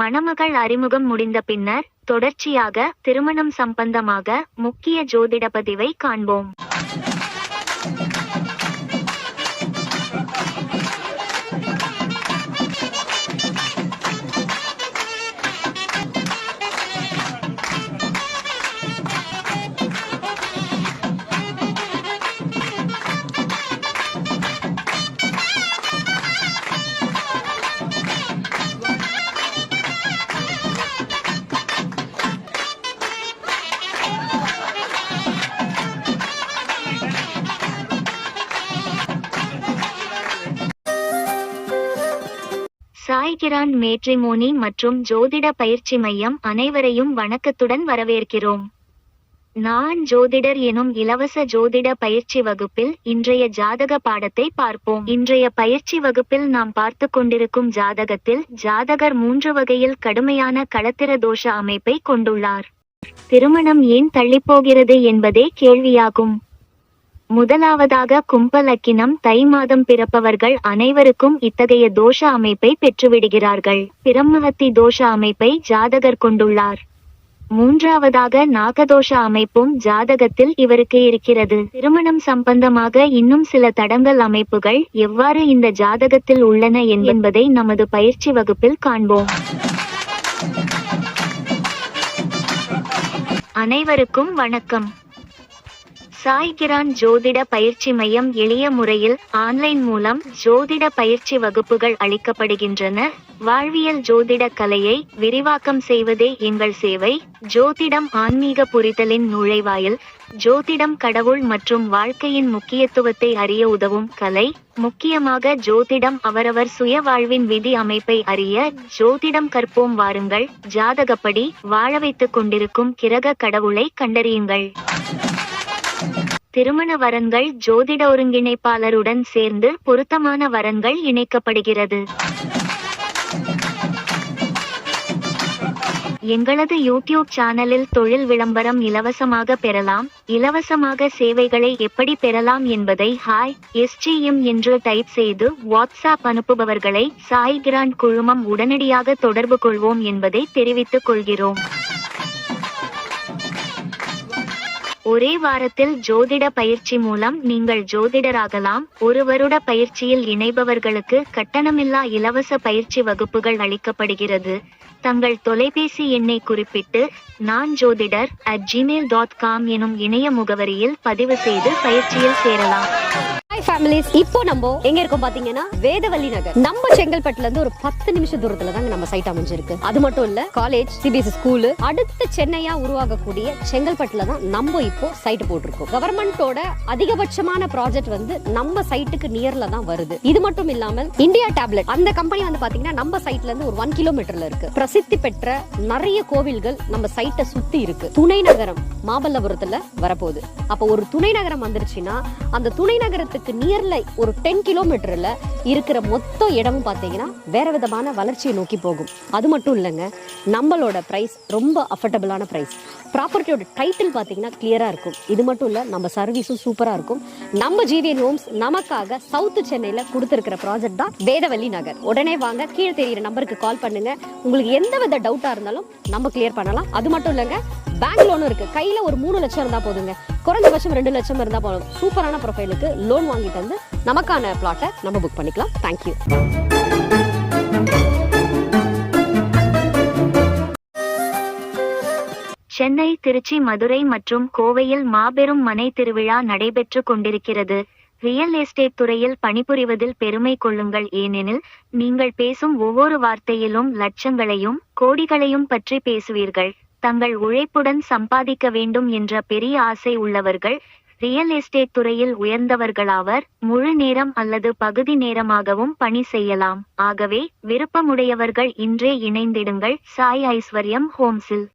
மணமகள் அறிமுகம் முடிந்த பின்னர் தொடர்ச்சியாக திருமணம் சம்பந்தமாக முக்கிய ஜோதிட பதிவை காண்போம். சாய்கிரான் மேட்ரிமோனி மற்றும் ஜோதிட பயிற்சி மையம் அனைவரையும் வணக்கத்துடன் வரவேற்கிறோம். நான் ஜோதிடர் எனும் இலவச ஜோதிட பயிற்சி வகுப்பில் இன்றைய ஜாதக பாடத்தை பார்ப்போம். இன்றைய பயிற்சி வகுப்பில் நாம் பார்த்து கொண்டிருக்கும் ஜாதகத்தில் ஜாதகர் மூன்று வகையில் கடுமையான களத்திர தோஷ அமைப்பை கொண்டுள்ளார். திருமணம் ஏன் தள்ளிப்போகிறது என்பதே கேள்வியாகும். முதலாவதாக கும்பலக்கினம் தை மாதம் பிறப்பவர்கள் அனைவருக்கும் இத்தகைய தோஷ அமைப்பை பெற்றுவிடுகிறார்கள். பிரம்மஹத்தி தோஷ அமைப்பை ஜாதகர் கொண்டுள்ளார். மூன்றாவதாக நாகதோஷ அமைப்பும் ஜாதகத்தில் இவருக்கு இருக்கிறது. திருமணம் சம்பந்தமாக இன்னும் சில தடங்கல் அமைப்புகள் எவ்வாறு இந்த ஜாதகத்தில் உள்ளன என்பதை நமது பயிற்சி வகுப்பில் காண்போம். அனைவருக்கும் வணக்கம். சாய்கிரான் ஜோதிட பயிற்சி மையம் எளிய முறையில் ஆன்லைன் மூலம் ஜோதிட பயிற்சி வகுப்புகள் அளிக்கப்படுகின்றன. வாழ்வியல் ஜோதிட கலையை விரிவாக்கம் செய்வதே எங்கள் சேவை. ஜோதிடம் ஆன்மீக புரிதலின் நுழைவாயில் ஜோதிடம் கடவுள் மற்றும் வாழ்க்கையின் முக்கியத்துவத்தை அறிய உதவும் கலை. முக்கியமாக ஜோதிடம் அவரவர் சுய வாழ்வின் விதி அமைப்பை அறிய ஜோதிடம் கற்போம் வாருங்கள். ஜாதகப்படி வாழ வைத்துக் கொண்டிருக்கும் கிரக கடவுளை கண்டறியுங்கள். திருமண வரன்கள் ஜோதிட ஒருங்கிணைப்பாளருடன் சேர்ந்து பொருத்தமான வரன்கள் இணைக்கப்படுகிறது. எங்களது யூடியூப் சேனலில் தொழில் விளம்பரம் இலவசமாக பெறலாம். இலவசமாக சேவைகளை எப்படி பெறலாம் என்பதை ஹாய் எஸ்ஜிஎம் என்று டைப் செய்து வாட்ஸ்அப் அனுப்புபவர்களை சாய் கிராண்ட் குழுமம் உடனடியாக தொடர்பு கொள்வோம் என்பதை தெரிவித்துக் கொள்கிறோம். ஒரே வாரத்தில் ஜோதிட பயிற்சி மூலம் நீங்கள் ஜோதிடராகலாம். ஒரு வருட பயிற்சியில் இணைபவர்களுக்கு கட்டணமில்லா இலவச பயிற்சி வகுப்புகள் அளிக்கப்படுகிறது. தங்கள் தொலைபேசி எண்ணை குறிப்பிட்டு நான் ஜோதிடர் அட் ஜிமெயில் டாட் காம் எனும் இணைய முகவரியில் பதிவு செய்து பயிற்சியில் சேரலாம். ஹாய் ஃபேமிலிஸ் இப்போ நம்ம எங்க இருக்கோம் பாத்தீங்கன்னா வேதவள்ளி நகர். நம்ம செங்கல்பட்டுல இருந்து ஒரு பத்து நிமிஷம் தூரத்துல தாங்க நம்ம சைட் அமைஞ்சிருக்கு. அது மட்டும் இல்ல காலேஜ் சிபிஎஸ்சி ஸ்கூல் அடுத்த சென்னையா உருவாகக்கூடிய செங்கல்பட்டுல தான் நம்ம இப்போ சைட் போட்டிருக்கோம். கவர்மெண்டோட அதிகபட்சமான ப்ராஜெக்ட் வந்து நம்ம சைட்டுக்கு நியர்ல தான் வருது. இது மட்டும் இல்லாமல் இந்தியா டேப்லெட் அந்த கம்பெனி வந்து பாத்தீங்கன்னா நம்ம சைட்ல இருந்து ஒரு ஒன் கிலோமீட்டர்ல இருக்கு. பிரசித்தி பெற்ற நிறைய கோவில்கள் நம்ம சைட்டை சுத்தி இருக்கு. துணை நகரம் மாமல்லபுரத்துல வரப்போகுது. அப்போ ஒரு துணை நகரம் வந்துருச்சுன்னா அந்த துணை நகரத்துக்கு நியர்ல ஒரு டென் கிலோமீட்டர்ல இருக்கிற மொத்த இடமும் பார்த்தீங்கன்னா வேற விதமான வளர்ச்சியை நோக்கி போகும். அது மட்டும் இல்லைங்க நம்மளோட ப்ரைஸ் ரொம்ப அஃபர்டபுளான ப்ரைஸ் ப்ராப்பர்ட்டியோட டைட்டில் பார்த்தீங்கன்னா கிளியரா இருக்கும். இது மட்டும் இல்லை நம்ம சர்வீஸும் சூப்பராக இருக்கும். நம்ம ஜிவிஎன் ஹோம்ஸ் நமக்காக சவுத் சென்னையில் கொடுத்துருக்கிற ப்ராஜெக்ட் தான் வேதவள்ளி நகர். உடனே வாங்க கீழே தெரியிற நம்பருக்கு கால் பண்ணுங்க. உங்களுக்கு எந்த வித டவுட்டாக இருந்தாலும் நம்ம கிளியர் பண்ணலாம். அது மட்டும் இல்லைங்க பேங்க் லோனும் இருக்கு. கையில ஒரு மூணு லட்சம் இருந்தா போதுங்க. குறைஞ்சபட்சம் ரெண்டு லட்சம் இருந்தா போதும். சூப்பரான ப்ரொஃபைலுக்கு லோன் வாங்கிட்டு வந்து நமக்கான பிளாட்டை நம்ம புக் பண்ணிக்கலாம். தேங்க்யூ சென்னை திருச்சி மதுரை மற்றும் கோவையில் மாபெரும் மனை திருவிழா நடைபெற்று கொண்டிருக்கிறது. ரியல் எஸ்டேட் துறையில் பணிபுரிவதில் பெருமை கொள்ளுங்கள். ஏனெனில் நீங்கள் பேசும் ஒவ்வொரு வார்த்தையிலும் லட்சங்களையும் கோடிகளையும் பற்றி பேசுவீர்கள். தங்கள் உழைப்புடன் சம்பாதிக்க வேண்டும் என்ற பெரிய ஆசை உள்ளவர்கள் ரியல் எஸ்டேட் துறையில் உயர்ந்தவர்களாவர் முழு நேரம் அல்லது பகுதி நேரமாகவும் பணி செய்யலாம். ஆகவே விருப்பமுடையவர்கள் இன்றே இணைந்திடுங்கள். சாய் ஐஸ்வர்யம் ஹோம்ஸில்